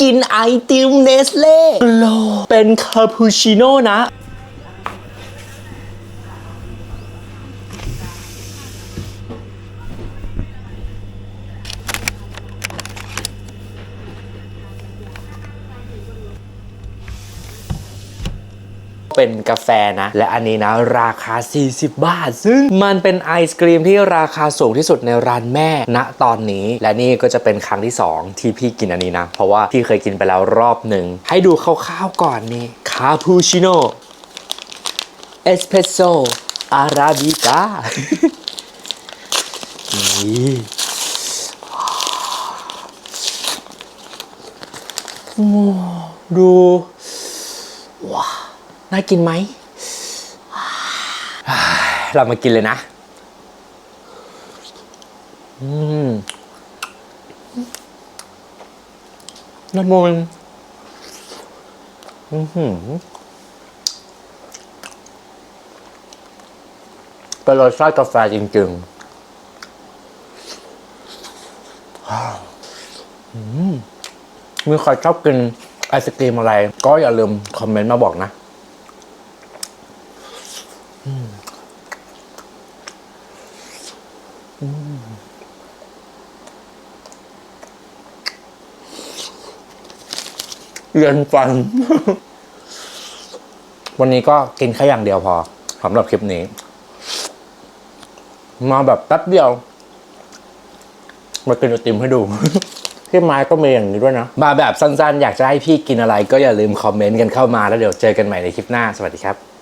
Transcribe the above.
กินไอติมเนสเล่โลเป็นคาปูชิโน่นะ เป็นกาแฟนะ และอันนี้นะราคา 40 บาท ซึ่งมันเป็นไอศกรีมที่ราคาสูงที่สุดในร้านแม่ณตอนนี้ และนี่ก็จะเป็นครั้งที่ 2 ที่พี่กินอันนี้นะ เพราะว่าพี่เคยกินไปแล้วรอบหนึ่งให้ดูคร่าวๆก่อนนี่คาปูชิโน่เอสเพรสโซอาราบิก้านี่ดูว้า น่ากินไหม เรามากินเลยนะ อืมละมุนอือหือเป็นรสชาติกาแฟจริงๆมมีใครชอบกินไอศกรีมอะไร ก็อย่าลืมคอมเมนต์มาบอกนะ เย็นฟัน วันนี้ก็กินแค่อย่างเดียวพอสำหรับคลิปนี้ มาแบบแป๊บเดียว มากินไอติมให้ดูพี่ไม้ก็มีอย่างนี้ด้วยนะ มาแบบสั้นๆ อยากจะให้พี่กินอะไรก็อย่าลืมคอมเมนต์กันเข้ามาแล้วเดี๋ยวเจอกันใหม่ในคลิปหน้า สวัสดีครับ